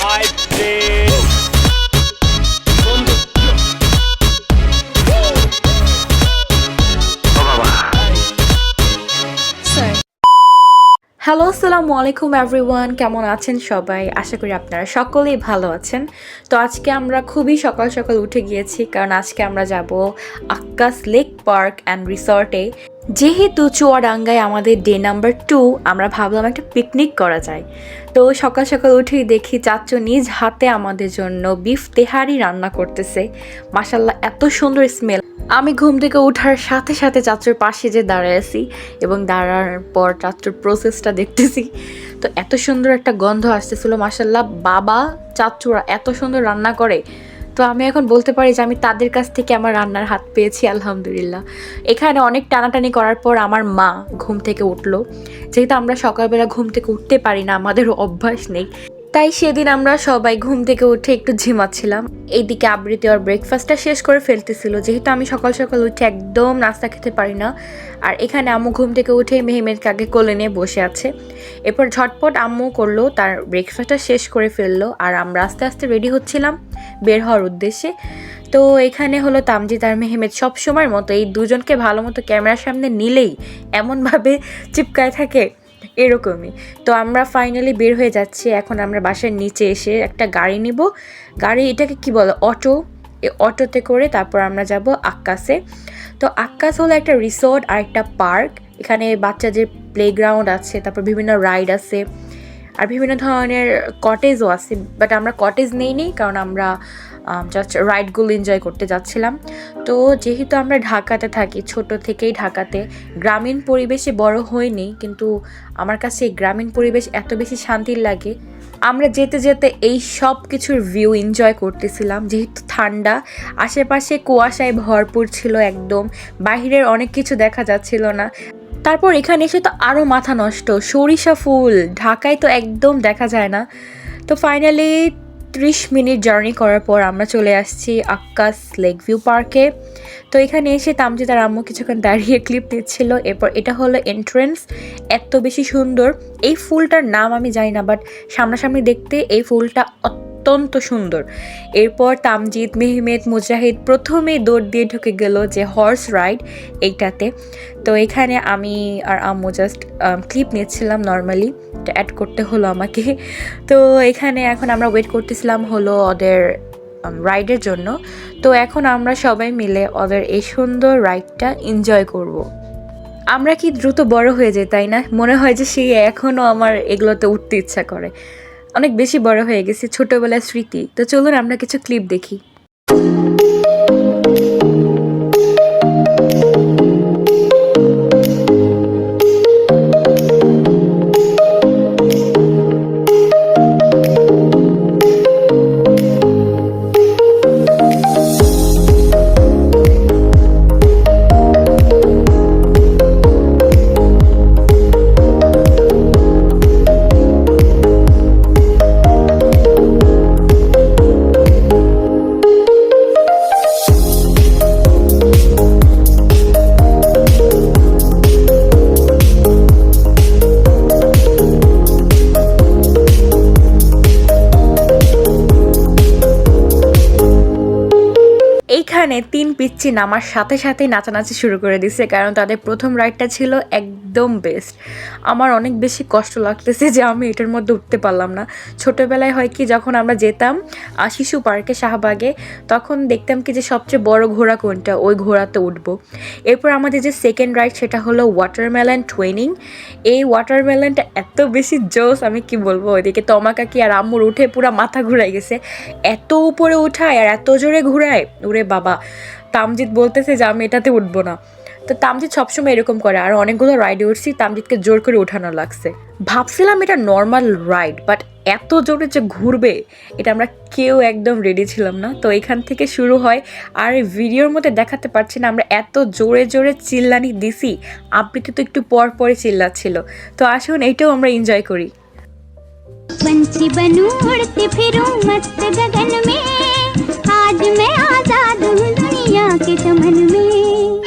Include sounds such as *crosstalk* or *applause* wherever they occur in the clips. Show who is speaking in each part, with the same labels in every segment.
Speaker 1: Hello আসসালামু আলাইকুম everyone কেমন আছেন সবাই? আশা করি আপনারা সকলেই ভালো আছেন। তো আজকে আমরা খুবই সকাল সকাল উঠে গিয়েছি, কারণ আজকে আমরা যাব আক্কাস লেক পার্ক অ্যান্ড রিসর্টে। যেহেতু চুয়াডাঙ্গায় আমাদের ডে নাম্বার টু আমরা ভাবলাম একটা পিকনিক করা যায়। তো সকাল সকাল উঠেই দেখি চাচু নিজ হাতে আমাদের জন্য বিফ তেহারি রান্না করতেছে। মাসাল্লাহ এত সুন্দর স্মেল আমি ঘুম থেকে ওঠার সাথে সাথে চাচুর পাশে যে দাঁড়ায় আছি এবং দাঁড়ার পর চাচুর প্রসেসটা দেখতেছি। তো এত সুন্দর একটা গন্ধ আসতেছিল মাসাল্লাহ বাবা, চাচুরা এত সুন্দর রান্না করে। তো আমি এখন বলতে পারি যে আমি তাদের কাছ থেকে আমার রান্নার হাত পেয়েছি, আলহামদুলিল্লাহ। এখানে অনেক টানাটানি করার পর আমার মা ঘুম থেকে উঠল। যেহেতু আমরা সকালবেলা ঘুম থেকে উঠতে পারি না আমাদের অভ্যাস নেই। তাই সেদিন আমরা সবাই ঘুম থেকে উঠে একটু ঝিমাচ্ছিলাম। এইদিকে আবৃত্তি আর ব্রেকফাস্টটা শেষ করে ফেলতেছিল। যেহেতু আমি সকাল সকাল উঠে একদম নাস্তা খেতে পারি না, আর এখানে আম্মু ঘুম থেকে উঠে মেহেমেদকে আগে কোলে নিয়ে বসে আছে। এরপর ঝটপট আম্মু করল, তার ব্রেকফাস্টটা শেষ করে ফেলল, আর আমরা আস্তে আস্তে রেডি হচ্ছিলাম বের হওয়ার উদ্দেশ্যে। তো এখানে হলো তামজিদ আর মেহেমেদ সব সময়ের মতো, এই দুজনকে ভালো মতো ক্যামেরার সামনে নিলেই এমনভাবে চিপকায় থাকে। এরকমই। তো আমরা ফাইনালি বের হয়ে যাচ্ছি। এখন আমরা বাসার নিচে এসে একটা গাড়ি নিব। গাড়ি এটাকে কি বলে? অটো। অটোতে করে তারপর আমরা যাব আক্কাসে। তো আক্কাস হলো একটা রিসোর্ট আর একটা পার্ক এখানে বাচ্চাদের প্লেগ্রাউন্ড আছে, তারপর বিভিন্ন রাইড আছে আর বিভিন্ন ধরনের কটেজও আছে। বাট আমরা কটেজ নেই নি কারণ আমরা জাস্ট রাইডগুলো এনজয় করতে যাচ্ছিলাম। তো যেহেতু আমরা ঢাকাতে থাকি, ছোট থেকেই ঢাকাতে, গ্রামীণ পরিবেশে বড় হইনি, কিন্তু আমার কাছে এই গ্রামীণ পরিবেশ এত বেশি শান্তির লাগে। আমরা যেতে যেতে এই সব কিছুর ভিউ এনজয় করতেছিলাম, যেহেতু ঠান্ডা, আশেপাশে কুয়াশায় ভরপুর ছিল একদম, বাহিরের অনেক কিছু দেখা যাচ্ছিল না। তারপর এখানে এসে তো আরও মাথা নষ্ট, সরিষা ফুল, ঢাকায় তো একদম দেখা যায় না। তো ফাইনালি ত্রিশ মিনিট জার্নি করার পর আমরা চলে আসছি আক্কাস লেক ভিউ পার্কে। তো এখানে এসে তামজি তার আম্মু কিছুক্ষণ দাঁড়িয়ে ক্লিপ দিচ্ছিল। এরপর এটা হলো এন্ট্রেন্স এত বেশি সুন্দর। এই ফুলটার নাম আমি জানি না বাট সামনাসামনি দেখতে এই ফুলটা অত্যন্ত সুন্দর। এরপর তামজিদ, মেহমেদ, মুজাহিদ প্রথমে দৌড় দিয়ে ঢুকে গেল যে হর্স রাইড এইটাতে। তো এখানে আমি আর আম্মু জাস্ট ক্লিপ নিচ্ছিলাম নর্মালি অ্যাড করতে হলো আমাকে। তো এখানে এখন আমরা ওয়েট করতেছিলাম হলো ওদের রাইডের জন্য। তো এখন আমরা সবাই মিলে ওদের এই সুন্দর রাইডটা এনজয় করব। আমরা কি দ্রুত বড় হয়ে যাই, তাই না? মনে হয় যে সে এখনও আমার এগুলোতে উঠতে ইচ্ছা করে। অনেক বেশি বড় হয়ে গেছে ছোটবেলার স্মৃতি। তো চলুন আমরা কিছু ক্লিপ দেখি। নামার সাথে সাথেই নাচানাচি শুরু করে দিছে, কারণ তাদের প্রথম রাইডটা ছিল একদম বেস্ট আমার অনেক বেশি কষ্ট লাগতেছে যে আমি এটার মধ্যে উঠতে পারলাম না। ছোটোবেলায় হয় কি, যখন আমরা যেতাম শিশু পার্কে শাহবাগে, তখন দেখতাম কি যে সবচেয়ে বড় ঘোড়া কোনটা? ওই ঘোড়াতে উঠবো। এরপর আমাদের যে সেকেন্ড রাইড সেটা হলো ওয়াটারমেলন ট্রেনিং এই ওয়াটারমেলনটা এত বেশি জোস, আমি কি বলব? ওইদিকে তমা কাকি আর আম্মুর উঠে পুরো মাথা ঘুরাই গেছে। এত উপরে উঠায় আর এত জোরে ঘুরায়, ওরে বাবা। তামজিৎ বলতেছে যে আমি এটাতে উঠবো না তো তামজিৎ সবসময় এরকম করে আর অনেকগুলো রাইডে উঠছি তামজিৎকে জোর করে ওঠানো লাগছে ভাবছিলাম এটা নর্মাল রাইড বাট এত জোরে যে ঘুরবে এটা আমরা কেউ একদম রেডি ছিলাম না তো এখান থেকে শুরু হয় আর ভিডিওর মধ্যে দেখাতে পারছি না আমরা এত জোরে জোরে চিল্লানি দিছি আবৃত্তি তো একটু পর পরে চিল্লাচ্ছিল তো আসুন এইটাও আমরা এনজয় করি
Speaker 2: पंछी बनूं उड़ती फिरूं मस्त गगन में आज मैं आजाद हूँ दुनिया के चमन में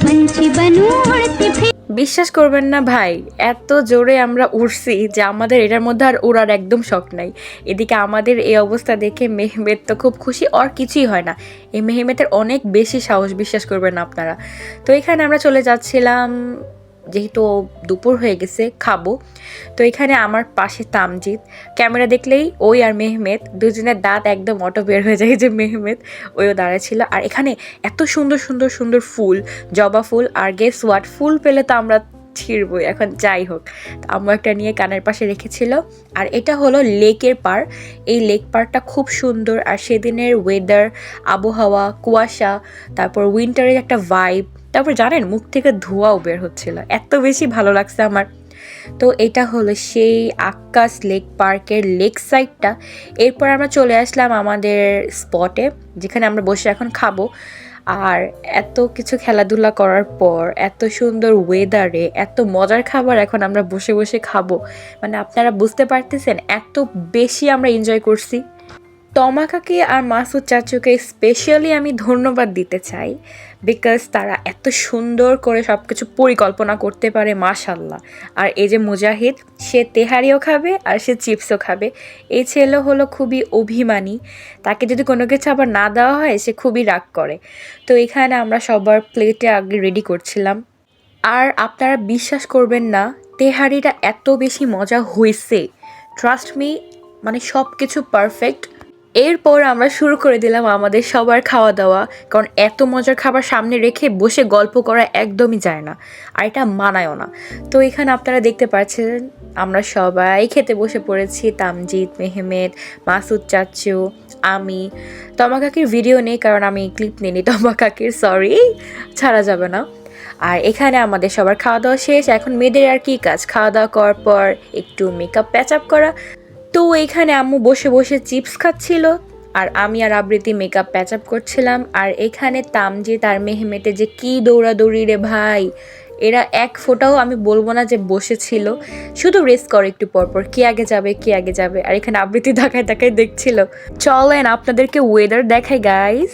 Speaker 2: पंछी बनूं उड़ती फिरूं
Speaker 1: বিশ্বাস করবেন না ভাই এত জোরে আমরা উড়ছি যে আমাদের এটার মধ্যে আর উড়ার একদম শখ নাই এদিকে আমাদের এই অবস্থা দেখে মেহমেদ তো খুব খুশি আর কিছুই হয় না এই মেহমেদের অনেক বেশি সাহস বিশ্বাস করবেন না আপনারা তো এখানে আমরা চলে যাচ্ছিলাম যেহেতু দুপুর হয়ে গেছে, খাব। তো এখানে আমার পাশে তামজিৎ। ক্যামেরা দেখলেই ওই আর মেহমেদ। দুজনের দাঁত একদম অটো বের হয়ে যায় যে মেহমেদ ওইও দাঁড়ায় ছিল আর এখানে এত সুন্দর সুন্দর সুন্দর ফুল, জবা ফুল আর গেস ওয়াট ফুল পেলে তো আমরা ছিঁড়বই। এখন যাই হোক। আম্মু একটা নিয়ে কানের পাশে রেখেছিল। আর এটা হলো লেকের পার এই লেক পারটা খুব সুন্দর। আর সেদিনের ওয়েদার আবহাওয়া, কুয়াশা, তারপর উইন্টারের একটা ভাইব তারপর জানেন, মুখ থেকে ধোঁয়াও বের হচ্ছিল। এত বেশি ভালো লাগছে আমার। তো এটা হলো সেই আকাশ লেক পার্কের লেক সাইডটা এরপর আমরা চলে আসলাম আমাদের স্পটে, যেখানে আমরা বসে এখন খাব। আর এত কিছু খেলাধুলা করার পর, এত সুন্দর ওয়েদারে এত মজার খাবার এখন আমরা বসে বসে খাব। মানে আপনারা বুঝতে পারতেছেন, এত বেশি আমরা এনজয় করছি। তমাকাকে আর মাসুদ চাচুকে স্পেশালি আমি ধন্যবাদ দিতে চাই বিকজ তারা এত সুন্দর করে সব কিছু পরিকল্পনা করতে পারে মাশাল্লাহ আর এই যে মুজাহিদ, সে তেহারিও খাবে আর সে চিপসও খাবে। এই ছেলে হলো খুবই অভিমানী। তাকে যদি কোনো কিছু আবার না দেওয়া হয়, সে খুবই রাগ করে। তো এখানে আমরা সবার প্লেটে আগে রেডি করছিলাম। আর আপনারা বিশ্বাস করবেন না, তেহারিটা এত বেশি মজা হয়েছে ট্রাস্ট মি মানে সব কিছু পারফেক্ট এরপর আমরা শুরু করে দিলাম আমাদের সবার খাওয়া দাওয়া, কারণ এত মজার খাবার সামনে রেখে বসে গল্প করা একদমই যায় না, আর এটা মানায়ও না। তো এখানে আপনারা দেখতে পাচ্ছেন, আমরা সবাই খেতে বসে পড়েছি, তামজিৎ, মেহমেদ, মাসুদ চাচ্চু আমি। তমা কাকির ভিডিও নেই, কারণ আমি ক্লিপ নিইনি তমা কাকির সরি ছাড়া যাবে না। আর এখানে আমাদের সবার খাওয়া দাওয়া শেষ, এখন মেয়েদের আর কি কাজ? খাওয়া দাওয়া করার পর একটু মেকআপ প্যাচ আপ করা তো এখানে আম্মু বসে বসে চিপস খাচ্ছিল, আর আমি আর আবৃত্তি মেকআপ প্যাচ আপ করছিলাম, আর এখানে তামজিৎ আর মেহমেটে যে কি দৌড়াদৌড়ি রে ভাই, এরা এক ফোটাও আমি বলব না যে বসেছিল, শুধু রেস করে একটু পরপর কি আগে যাবে, কি আগে যাবে, আর এখানে আবৃত্তি *laughs* দেখায় দেখায় দেখছিল। চলেন আপনাদেরকে ওয়েদার দেখায় গাইস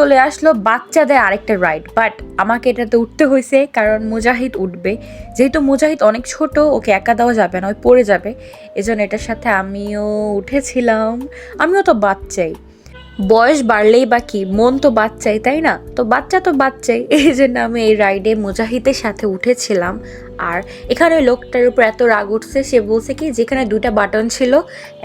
Speaker 1: চলে আসলো বাচ্চাদের আরেকটা রাইড বাট আমাকে এটাতে উঠতে হয়েছে কারণ মুজাহিদ উঠবে। যেহেতু মুজাহিদ অনেক ছোট, ওকে একা দেওয়া যাবে না, ওই পড়ে যাবে। এজন্য এটার সাথে আমিও উঠেছিলাম। আমিও তো বাচ্চাই। বয়স বাড়লেই বা কি, মন তো বাচ্চাই, তাই না? তো বাচ্চা তো বাচ্চাই *laughs* এই জন্য আমি এই রাইডে মুজাহিদের সাথে উঠেছিলাম। আর এখানে ওই লোকটার উপর এত রাগ উঠছে, সে বলছে কি, যেখানে দুটা বাটন ছিল,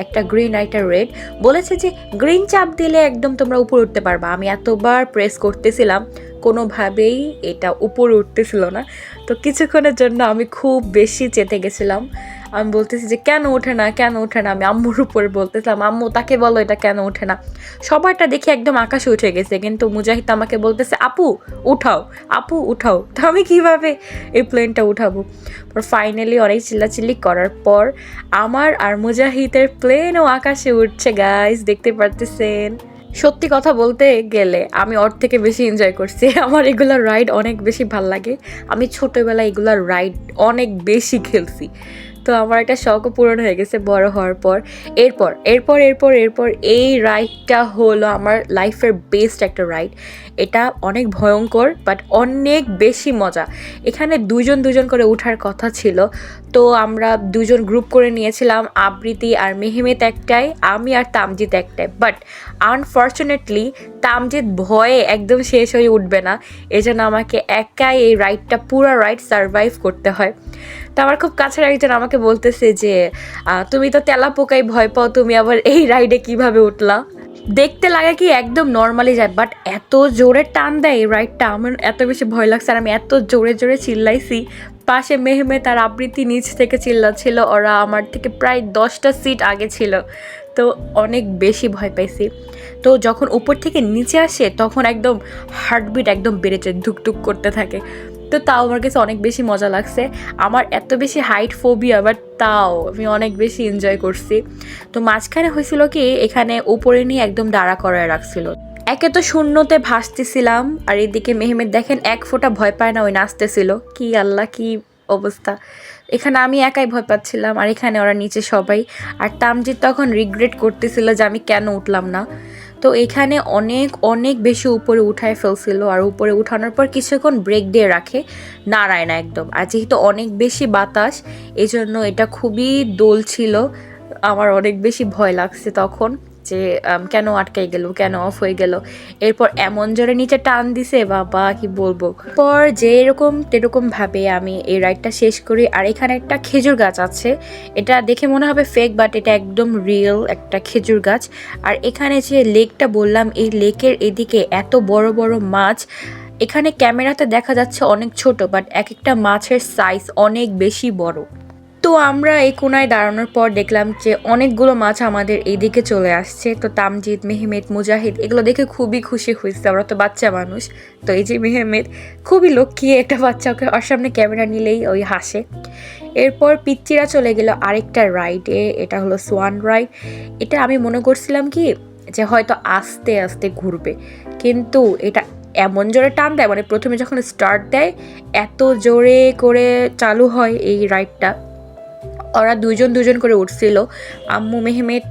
Speaker 1: একটা গ্রিন আর একটা রেড বলেছে যে গ্রিন চাপ দিলে একদম তোমরা উপরে উঠতে পারবা। আমি এতবার প্রেস করতেছিলাম, কোনোভাবেই এটা উপরে উঠতেছিল না। তো কিছুক্ষণের জন্য আমি খুব বেশি চেতে গেছিলাম। আমি বলতেছি যে, কেন ওঠে না, কেন ওঠে না? আমি আম্মুর উপরে বলতেছিলাম, আম্মু, তাকে বলো এটা কেন ওঠে না? সবারটা দেখে একদম আকাশে উঠে গেছে, কিন্তু মুজাহিদ আমাকে বলতেছে, আপু, উঠাও আপু, উঠাও। তো আমি কীভাবে এই প্লেনটা উঠাবো? পর ফাইনালি অনেক চিল্লাচিল্লি করার পর আমার আর মুজাহিদের প্লেনও আকাশে উঠছে গাইস দেখতে পারতেছেন? সত্যি কথা বলতে গেলে আমি ওর থেকে বেশি এনজয় করছি। *laughs* আমার এগুলা রাইড অনেক বেশি ভালো লাগে। আমি ছোটোবেলায় এগুলা রাইড অনেক বেশি খেলছি। তো আমার একটা শখও পূরণ হয়ে গেছে বড় হওয়ার পর। এরপর এরপর এরপর এরপর এই রাইডটা হলো আমার লাইফের বেস্ট একটা রাইড এটা অনেক ভয়ঙ্কর বাট অনেক বেশি মজা। এখানে দুজন দুজন করে ওঠার কথা ছিল। তো আমরা দুজন গ্রুপ করে নিয়েছিলাম আবৃত্তি আর মেহমেত একটাই আমি আর তামজিৎ একটাই বাট আনফর্চুনেটলি তামজিৎ ভয়ে একদম শেষ হয়ে উঠবে না। এজন্য আমাকে একাই এই রাইডটা পুরো রাইড সারভাইভ করতে হয়। তো আমার খুব কাছের একজন আমাকে বলতেছে যে তুমি তো তেলা পোকাই ভয় পাও, তুমি আবার এই রাইডে কীভাবে উঠলা? দেখতে লাগে কি একদম নর্মালি যায় বাট এত জোরে টান দেয় রাইডটা আমার এত বেশি ভয় লাগছে আর আমি এত জোরে জোরে চিল্লাইছি। পাশে মেহমে তার আবৃত্তি নিচ থেকে চিল্লাচ্ছিল। ওরা আমার থেকে প্রায় দশটা সিট আগে ছিল। তো অনেক বেশি ভয় পাইছি। তো যখন উপর থেকে নিচে আসে, তখন একদম হার্টবিট একদম বেড়ে যায়, ধুকধুক করতে থাকে। তো তাও আমার কাছে অনেক বেশি মজা লাগছে। আমার এত বেশি হাইট ফোবিয়া বাট তাও আমি অনেক বেশি এনজয় করছি। তো মাঝখানে হয়েছিল কি, এখানে উপরে নিয়ে একদম দাঁড়া করায় রাখছিল। একে তো শূন্যতে ভাসতেছিলাম, আর এদিকে মেহমেদ দেখেন এক ফোঁটা ভয় পায় না, ওই নাচতেছিল। কি আল্লাহ, কি অবস্থা। এখানে আমি একাই ভয় পাচ্ছিলাম, আর এখানে ওরা নিচে সবাই। আর তামজিৎ তখন রিগ্রেট করতেছিল যে আমি কেন উঠলাম না। তো এখানে অনেক অনেক বেশি উপরে উঠায় ফেলছিল, আর উপরে উঠানোর পর কিছুক্ষণ ব্রেক দিয়ে রাখে, নাড়ায় না একদম। আর যেহেতু অনেক বেশি বাতাস এই জন্য এটা খুবই দোল ছিল, আমার অনেক বেশি ভয় লাগছে তখন। যে কেন আটকাই গেল, কেন অফ হয়ে গেল। এরপর এমন জোরে নিচে টান দিছে, বাবা, কি বলব? পর যে এরকম তেরকম ভাবে আমি এই রাইডটা শেষ করি, আর এখানে একটা খেজুর গাছ আছে। এটা দেখে মনে হবে ফেক বাট এটা একদম রিয়েল একটা খেজুর গাছ। আর এখানে যে লেকটা বললাম, এই লেকের এদিকে এত বড় বড় মাছ, এখানে ক্যামেরাতে দেখা যাচ্ছে অনেক ছোট বাট এক একটা মাছের সাইজ অনেক বেশি বড়। তো আমরা এই কোনায় দাঁড়ানোর পর দেখলাম যে অনেকগুলো মাছ আমাদের এইদিকে চলে আসছে। তো তামজিদ মেহমেদ, মুজাহিদ এগুলো দেখে খুবই খুশি হয়েছে। আমরা তো বাচ্চা মানুষ। তো এই যে মেহমেদ, খুবই লক্ষ্মী একটা বাচ্চা। ওকে ওর সামনে ক্যামেরা নিলেই ওই হাসে। এরপর পিচ্চিরা চলে গেল আরেকটা রাইডে। এটা হলো সোয়ান রাইড। এটা আমি মনে করছিলাম কি যে হয়তো আস্তে আস্তে ঘুরবে। কিন্তু এটা এমন জোরে টান দেয় মানে প্রথমে যখন স্টার্ট দেয়, এত জোরে করে চালু হয় এই রাইডটা। ওরা দুজন দুজন করে উঠছিল। আম্মু, মেহমেদ,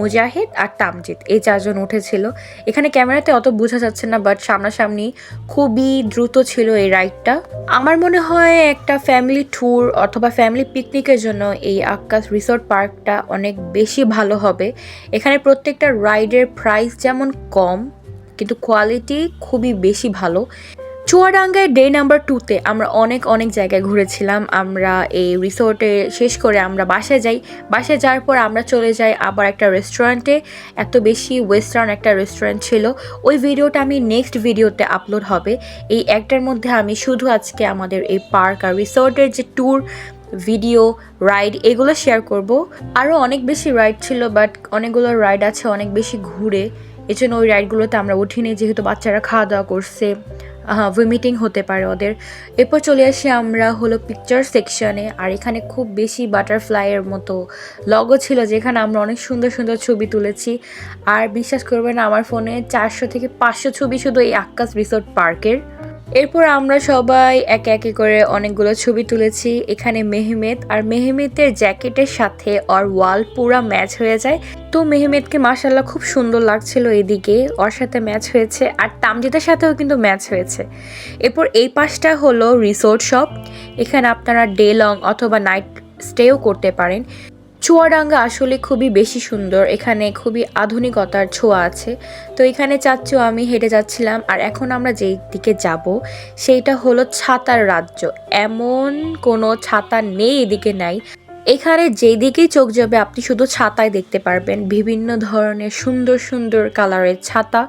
Speaker 1: মুজাহিদ আর তামজিদ। এই চারজন উঠেছিল। এখানে ক্যামেরাতে অত বোঝা যাচ্ছে না বাট সামনাসামনি খুবই দ্রুত ছিল এই রাইডটা আমার মনে হয় একটা ফ্যামিলি ট্যুর অথবা ফ্যামিলি পিকনিকের জন্য এই আক্কাস রিসোর্ট পার্কটা অনেক বেশি ভালো হবে। এখানে প্রত্যেকটা রাইডের প্রাইস যেমন কম, কিন্তু কোয়ালিটি খুবই বেশি ভালো। চুয়াডাঙ্গায় ডে নাম্বার টুতে আমরা অনেক অনেক জায়গায় ঘুরেছিলাম। আমরা এই রিসোর্টে শেষ করে আমরা বাসায় যাই। বাসায় যাওয়ার পর আমরা চলে যাই আবার একটা রেস্টুরেন্টে এত বেশি ওয়েস্টার্ন একটা রেস্টুরেন্ট ছিল। ওই ভিডিওটা আমি নেক্সট ভিডিওতে আপলোড হবে। এই একটার মধ্যে আমি শুধু আজকে আমাদের এই পার্ক আর রিসোর্টের যে ট্যুর ভিডিও রাইড এগুলো শেয়ার করব। আরও অনেক বেশি রাইড ছিল বাট অনেকগুলো রাইড আছে, অনেক বেশি ঘুরে। এই জন্য ওই রাইডগুলোতে আমরা উঠিনি যেহেতু বাচ্চারা খাওয়া দাওয়া করছে। ভমিটিং হতে পারে ওদের। এরপর চলে আসি আমরা হলো পিকচার সেকশনে আর এখানে খুব বেশি বাটারফ্লাইয়ের মতো লগো ছিল, যেখানে আমরা অনেক সুন্দর সুন্দর ছবি তুলেছি। আর বিশ্বাস করবেন আমার ফোনে চারশো থেকে পাঁচশো ছবি শুধু এই আক্কাস রিসোর্ট পার্কের এরপর আমরা সবাই একে একে করে অনেকগুলো ছবি তুলেছি। এখানে মেহমেদ আর মেহমেদের জ্যাকেটের সাথে ওর ওয়াল পুরা ম্যাচ হয়ে যায়। তো মেহমেদকে মাসাল্লাহ খুব সুন্দর লাগছিল এদিকে। ওর সাথে ম্যাচ হয়েছে আর তামজিদের সাথেও কিন্তু ম্যাচ হয়েছে। এরপর এই পাশটা হলো রিসোর্ট শপ। এখানে আপনারা ডে লং অথবা নাইট স্টেও করতে পারেন। চুয়াডাঙ্গা আসলে খুবই বেশি সুন্দর। এখানে খুবই আধুনিকতার ছোঁয়া আছে। তো এখানে চাচ্ছু আমি হেঁটে যাচ্ছিলাম আর এখন আমরা যেই দিকে যাব, সেইটা হলো ছাতার রাজ্য। এমন কোনো ছাতা নেই এদিকে নাই। এখানে যেদিকেই চোখ যাবে, আপনি শুধু ছাতায় দেখতে পারবেন। বিভিন্ন ধরনের সুন্দর সুন্দর কালারের ছাতা।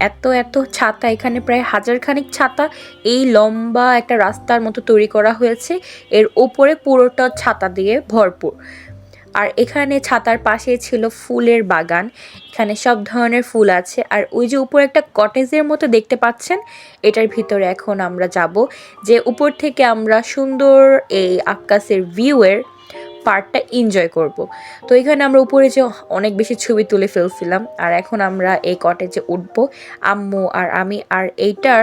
Speaker 1: এত এত ছাতা, এখানে প্রায় হাজার খানিক ছাতা। এই লম্বা একটা রাস্তার মতো তৈরি করা হয়েছে। এর ওপরে পুরোটা ছাতা দিয়ে ভরপুর। আর এখানে ছাতার পাশে ছিল ফুলের বাগান। এখানে সব ধরনের ফুল আছে। আর ওই যে উপরে একটা কটেজের মতো দেখতে পাচ্ছেন, এটার ভিতরে এখন আমরা যাব। যে উপর থেকে আমরা সুন্দর এই আকাশের ভিউয়ের পার্টটা এনজয় করব। তো এখানে আমরা উপরে যে অনেক বেশি ছবি তুলে ফেলছিলাম, আর এখন আমরা এই কটেজে উঠব। আম্মু আর আমি, আর এইটার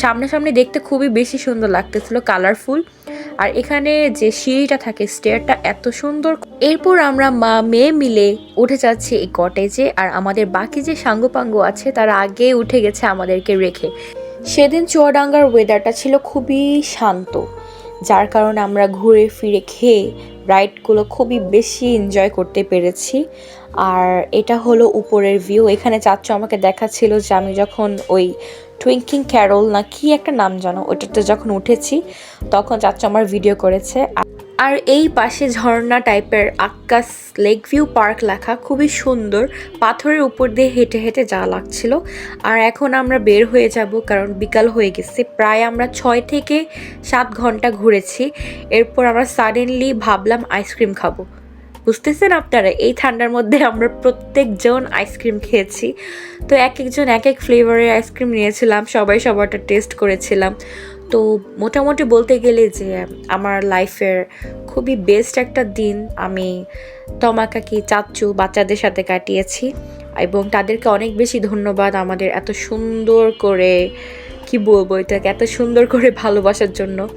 Speaker 1: সামনাসামনি দেখতে খুবই বেশি সুন্দর লাগতেছিল কালারফুল আর এখানে যে সিঁড়িটা থাকে স্টেয়ারটা এত সুন্দর। এরপর আমরা মা, মেয়ে মিলে উঠে যাচ্ছি এই কটেজে আর আমাদের বাকি যে সাঙ্গপাঙ্গ আছে, তারা আগে উঠে গেছে আমাদেরকে রেখে। সেদিন চুয়াডাঙ্গার ওয়েদারটা ছিল খুবই শান্ত। যার কারণে আমরা ঘুরে ফিরে খেয়ে রাইডগুলো খুবই বেশি এনজয় করতে পেরেছি। আর এটা হলো উপরের ভিউ এখানে চাচ্চু আমাকে দেখাচ্ছিল যে আমি যখন ওই টুইঙ্কিং ক্যারোল না কি একটা নাম জানো ওটাতে যখন উঠেছি, তখন চাচ্চু আমার ভিডিও করেছে। আর এই পাশে ঝর্ণা টাইপের আক্কাস লেক ভিউ পার্ক লেখা, খুবই সুন্দর। পাথরের উপর দিয়ে হেঁটে হেঁটে যাওয়া লাগছিল। আর এখন আমরা বের হয়ে যাব, কারণ বিকাল হয়ে গেছে। প্রায় আমরা ছয় থেকে সাত ঘণ্টা ঘুরেছি। এরপর আমরা সাডেনলি ভাবলাম আইসক্রিম খাব। বুঝতেছেন আপনারা? এই ঠান্ডার মধ্যে আমরা প্রত্যেকজন আইসক্রিম খেয়েছি। তো এক একজন এক এক ফ্লেভারের আইসক্রিম নিয়েছিলাম। সবাই সবারটা টেস্ট করেছিলাম। তো মোটামুটি বলতে গেলে যে আমার লাইফের খুবই বেস্ট একটা দিন আমি তমাকাকি চাচ্চু বাচ্চাদের সাথে কাটিয়েছি এবং তাদেরকে অনেক বেশি ধন্যবাদ আমাদের এত সুন্দর করে, কি বলব এটাকে, এত সুন্দর করে ভালোবাসার জন্য।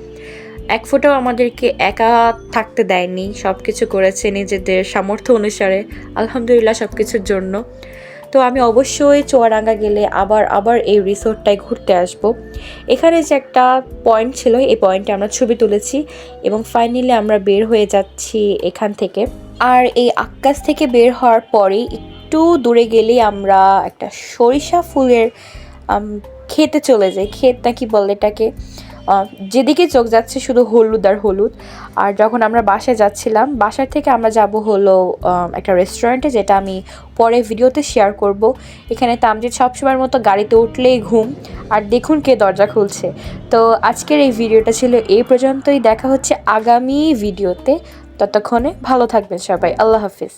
Speaker 1: এক ফোঁটাও আমাদেরকে একা থাকতে দেয়নি সব কিছু করেছে নিজেদের সামর্থ্য অনুসারে, আলহামদুলিল্লাহ সব কিছুর জন্য। তো আমি অবশ্যই চুয়াডাঙ্গা গেলে আবার আবার এই রিসোর্টটায় ঘুরতে আসব। এখানে যে একটা পয়েন্ট ছিল, এই পয়েন্টে আমরা ছবি তুলেছি এবং ফাইনালি আমরা বের হয়ে যাচ্ছি এখান থেকে। আর এই আকাশ থেকে বের হওয়ার পরেই একটু দূরে গেলেই আমরা একটা সরিষা ফুলের খেতে চলে যাই। ক্ষেত নাকি বলে এটাকে? যেদিকে চোখ যাচ্ছে শুধু হলুদ আর হলুদ। আর যখন আমরা বাসায় যাচ্ছিলাম, বাসার থেকে আমরা যাব হলো একটা রেস্টুরেন্টে যেটা আমি পরে ভিডিওতে শেয়ার করব। এখানে তামজিৎ সবসময়ের মতো গাড়িতে উঠলেই ঘুম। আর দেখুন কে দরজা খুলছে। তো আজকের এই ভিডিওটা ছিল এই পর্যন্তই। দেখা হচ্ছে আগামী ভিডিওতে। ততক্ষণে ভালো থাকবেন সবাই। আল্লাহ হাফিজ।